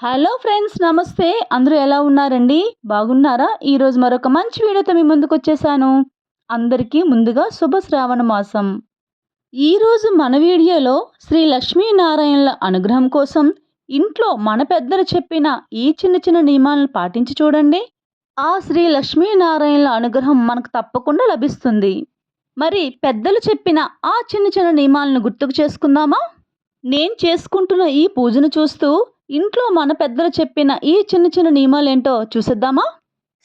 Hello friends నమస్తే. అందరూ ఎలా ఉన్నారండి? బాగున్నారా? ఈరోజు మరొక మంచి వీడియోతో మీ ముందుకు వచ్చేసాను. అందరికీ ముందుగా శుభ శ్రావణ మాసం. ఈరోజు మన వీడియోలో శ్రీ లక్ష్మీనారాయణల అనుగ్రహం కోసం ఇంట్లో మన పెద్దలు చెప్పిన ఈ చిన్న చిన్న నియమాలను పాటించి చూడండి. ఆ శ్రీ లక్ష్మీనారాయణల అనుగ్రహం మనకు తప్పకుండా లభిస్తుంది. మరి పెద్దలు చెప్పిన ఆ చిన్న చిన్న నియమాలను గుర్తుకు చేసుకుందామా? నేను చేసుకుంటున్న ఈ పూజను చూస్తూ ఇంట్లో మన పెద్దలు చెప్పిన ఈ చిన్న చిన్న నియమాలేంటో చూసిద్దామా?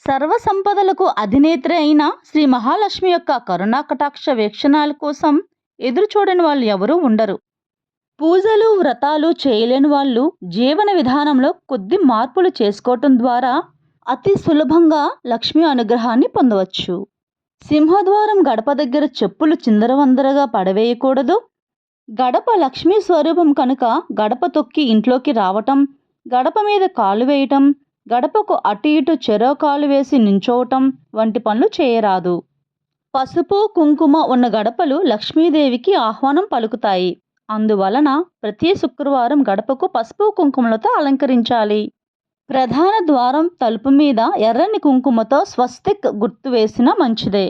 సర్వ సంపదలకు అధినేత్రి అయిన శ్రీ మహాలక్ష్మి యొక్క కరుణా కటాక్ష వీక్షణాల కోసం ఎదురు చూడని వాళ్ళు ఎవరూ ఉండరు. పూజలు వ్రతాలు చేయలేని వాళ్ళు జీవన విధానంలో కొద్ది మార్పులు చేసుకోవటం ద్వారా అతి సులభంగా లక్ష్మి అనుగ్రహాన్ని పొందవచ్చు. సింహద్వారం గడప దగ్గర చెప్పులు చిందరవందరగా పడవేయకూడదు. గడప లక్ష్మీ స్వరూపం కనుక గడప తొక్కి ఇంట్లోకి రావటం గడప మీద కాలు వేయటం గడపకు అటు ఇటు చెరో కాలు వేసి నించోవటం వంటి పనులు చేయరాదు. పసుపు కుంకుమ ఉన్న గడపలు లక్ష్మీదేవికి ఆహ్వానం పలుకుతాయి. అందువలన ప్రతి శుక్రవారం గడపకు పసుపు కుంకుమలతో అలంకరించాలి. ప్రధాన ద్వారం తలుపు మీద ఎర్రని కుంకుమతో స్వస్తిక్ గుర్తు వేసిన మంచిదే.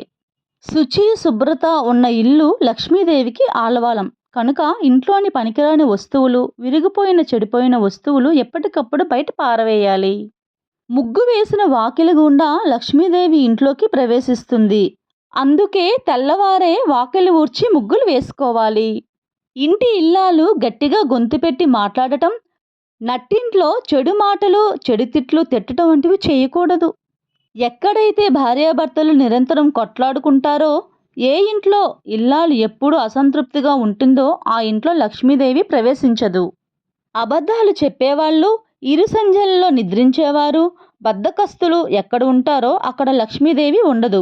శుచి శుభ్రత ఉన్న ఇల్లు లక్ష్మీదేవికి ఆలవాలం. కనుక ఇంట్లోని పనికిరాని వస్తువులు విరిగిపోయిన చెడిపోయిన వస్తువులు ఎప్పటికప్పుడు బయట పారవేయాలి. ముగ్గు వేసిన వాకిలి గుండా లక్ష్మీదేవి ఇంట్లోకి ప్రవేశిస్తుంది. అందుకే తెల్లవారే వాకిలి ఊడ్చి ముగ్గులు వేసుకోవాలి. ఇంటి ఇల్లాలు గట్టిగా గొంతు పెట్టి మాట్లాడటం నట్టింట్లో చెడు మాటలు చెడు తిట్లు తిట్టడం వంటివి చేయకూడదు. ఎక్కడైతే భార్యాభర్తలు నిరంతరం కొట్లాడుకుంటారో ఏ ఇంట్లో ఇల్లాలు ఎప్పుడు అసంతృప్తిగా ఉంటుందో ఆ ఇంట్లో లక్ష్మీదేవి ప్రవేశించదు. అబద్ధాలు చెప్పేవాళ్ళు ఇరు సంధ్యలలో నిద్రించేవారు బద్దకస్తులు ఎక్కడ ఉంటారో అక్కడ లక్ష్మీదేవి ఉండదు.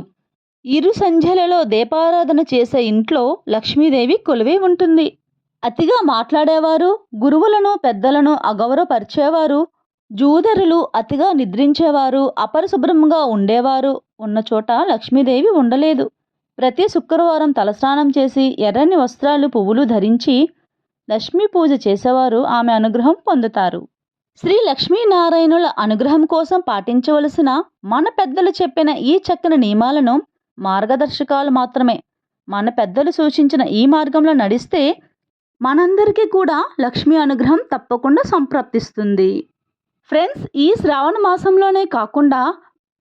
ఇరు సంధ్యలలో దీపారాధన చేసే ఇంట్లో లక్ష్మీదేవి కొలువై ఉంటుంది. అతిగా మాట్లాడేవారు గురువులను పెద్దలను అగౌరవపరిచేవారు జూదరులు అతిగా నిద్రించేవారు అపరిశుభ్రంగా ఉండేవారు ఉన్న చోట లక్ష్మీదేవి ఉండలేదు. ప్రతి శుక్రవారం తలస్నానం చేసి ఎర్రని వస్త్రాలు పువ్వులు ధరించి లక్ష్మీ పూజ చేసేవారు ఆమె అనుగ్రహం పొందుతారు. శ్రీ లక్ష్మీనారాయణుల అనుగ్రహం కోసం పాటించవలసిన మన పెద్దలు చెప్పిన ఈ చక్కని నియమాలను మార్గదర్శకాలు మాత్రమే. మన పెద్దలు సూచించిన ఈ మార్గంలో నడిస్తే మనందరికీ కూడా లక్ష్మీ అనుగ్రహం తప్పకుండా సంప్రాప్తిస్తుంది. ఫ్రెండ్స్ ఈ శ్రావణ మాసంలోనే కాకుండా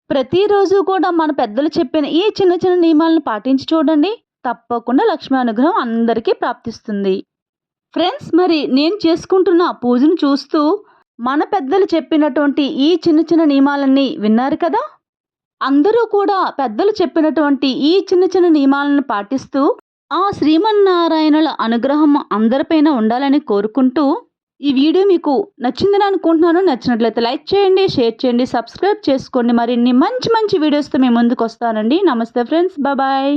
ప్రతిరోజు కూడా మన పెద్దలు చెప్పిన ఈ చిన్న చిన్న నియమాలను పాటించి చూడండి. తప్పకుండా లక్ష్మీ అనుగ్రహం అందరికీ ప్రాప్తిస్తుంది. ఫ్రెండ్స్ మరి నేను చేసుకుంటున్న పూజను చూస్తూ మన పెద్దలు చెప్పినటువంటి ఈ చిన్న చిన్న నియమాలన్నీ విన్నారు కదా? అందరూ కూడా పెద్దలు చెప్పినటువంటి ఈ చిన్న చిన్న నియమాలను పాటిస్తూ ఆ శ్రీమన్నారాయణుల అనుగ్రహం అందరిపైన ఉండాలని కోరుకుంటూ ఈ వీడియో మీకు నచ్చిందని అనుకుంటున్నాను. నచ్చినట్లయితే లైక్ చేయండి షేర్ చేయండి సబ్స్క్రైబ్ చేసుకోండి. మరిన్ని మంచి మంచి వీడియోస్తో మేము ముందుకు వస్తానండి. నమస్తే ఫ్రెండ్స్. బాయ్.